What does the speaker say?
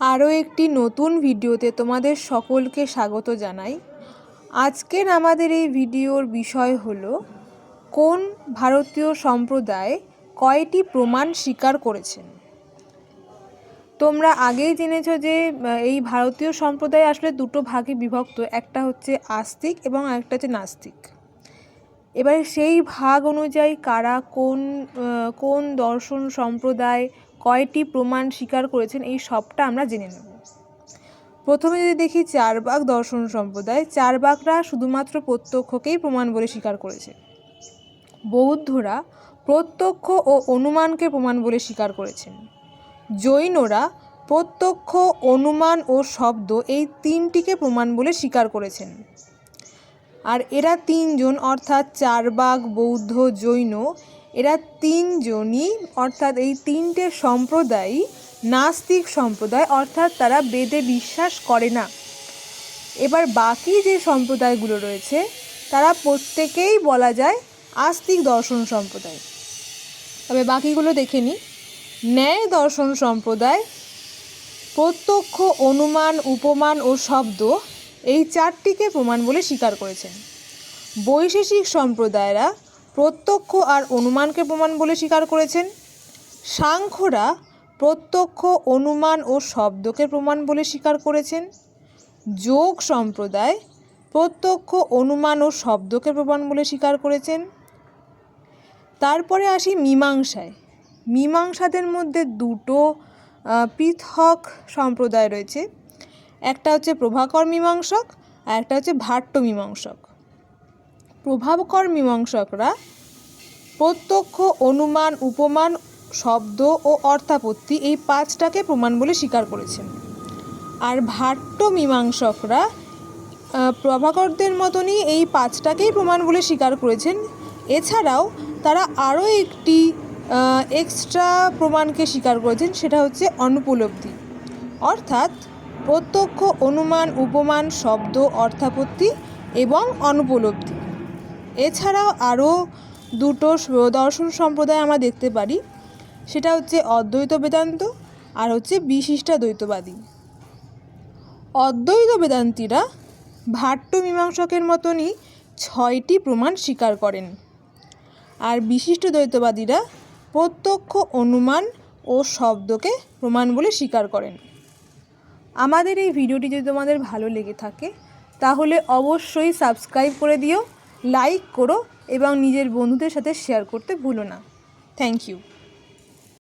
আরও একটি নতুন ভিডিওতে তোমাদের সকলকে স্বাগত জানাই। আজকের আমাদের এই ভিডিওর বিষয় হল, কোন ভারতীয় সম্প্রদায় কয়টি প্রমাণ স্বীকার করেছেন? তোমরা আগেই জেনেছ যে এই ভারতীয় সম্প্রদায় আসলে দুটো ভাগে বিভক্ত, একটা হচ্ছে আস্তিক এবং আরেকটা হচ্ছে নাস্তিক। এবার সেই ভাগ অনুযায়ী কারা কোন কোন দর্শন সম্প্রদায় কয়টি প্রমাণ স্বীকার করেছেন এই সবটা আমরা জেনে নেব। প্রথমে যদি দেখি চারবাক দর্শন সম্প্রদায় চারবাকরা শুধুমাত্র প্রত্যক্ষকেই প্রমাণ বলে স্বীকার করেছে। বৌদ্ধরা প্রত্যক্ষ ও অনুমানকে প্রমাণ বলে স্বীকার করেছেন। জৈনরা প্রত্যক্ষ, অনুমান ও শব্দ এই তিনটিকে প্রমাণ বলে স্বীকার করেছেন। আর এরা তিনজন, অর্থাৎ চারবাগ, বৌদ্ধ, জৈন এরা তিনজনই, অর্থাৎ এই তিনটে সম্প্রদায়ই নাস্তিক সম্প্রদায়, অর্থাৎ তারা বেদে বিশ্বাস করে না। এবার বাকি যে সম্প্রদায়গুলো রয়েছে, তারা প্রত্যেকেই বলা যায় আস্তিক দর্শন সম্প্রদায়। তবে বাকিগুলো দেখে নিই। ন্যায় দর্শন সম্প্রদায়, প্রত্যক্ষ অনুমান, উপমান ও শব্দ এই চারটিকে প্রমাণ বলে স্বীকার করেছেন। বৈশেষিক সম্প্রদায়রা প্রত্যক্ষ আর অনুমানকে প্রমাণ বলে স্বীকার করেছেন। সাংখ্যরা প্রত্যক্ষ, অনুমান ও শব্দকে প্রমাণ বলে স্বীকার করেছেন। যোগ সম্প্রদায় প্রত্যক্ষ, অনুমান ও শব্দকে প্রমাণ বলে স্বীকার করেছেন। তারপরে আসি মীমাংসায়। মীমাংসাদের মধ্যে দুটো পৃথক সম্প্রদায় রয়েছে। একটা হচ্ছে প্রভাকর মীমাংসক আর একটা হচ্ছে ভাট্ট মীমাংসক। প্রভাবকর মীমাংসকরা প্রত্যক্ষ, অনুমান, উপমান, শব্দ ও অর্থাপত্তি এই পাঁচটাকে প্রমাণ বলে স্বীকার করেছেন। আর ভাট্ট মীমাংসকরা প্রভাকরদের মতনই এই পাঁচটাকেই প্রমাণ বলে স্বীকার করেছেন। এছাড়াও তারা আরও একটি এক্সট্রা প্রমাণকে স্বীকার করেছেন, সেটা হচ্ছে অনুপলব্ধি। অর্থাৎ প্রত্যক্ষ, অনুমান, উপমান, শব্দ, অর্থাপত্তি এবং অনুপলব্ধি। এছাড়াও আরও দুটো দর্শন সম্প্রদায় আমরা দেখতে পারি। সেটা হচ্ছে অদ্বৈত বেদান্ত আর হচ্ছে বিশিষ্টাদ্বৈতবাদী অদ্বৈত বেদান্তীরা ভাট্ট মীমাংসকের মতনই ছয়টি প্রমাণ স্বীকার করেন। আর বিশিষ্ট দ্বৈতবাদীরা প্রত্যক্ষ অনুমান ও শব্দকে প্রমাণ বলে স্বীকার করেন। আমাদের এই ভিডিওটি যদি তোমাদের ভালো লেগে থাকে, তাহলে অবশ্যই সাবস্ক্রাইব করে দিও। লাইক করো এবং নিজের বন্ধুদের সাথে শেয়ার করতে ভুলো না। Thank you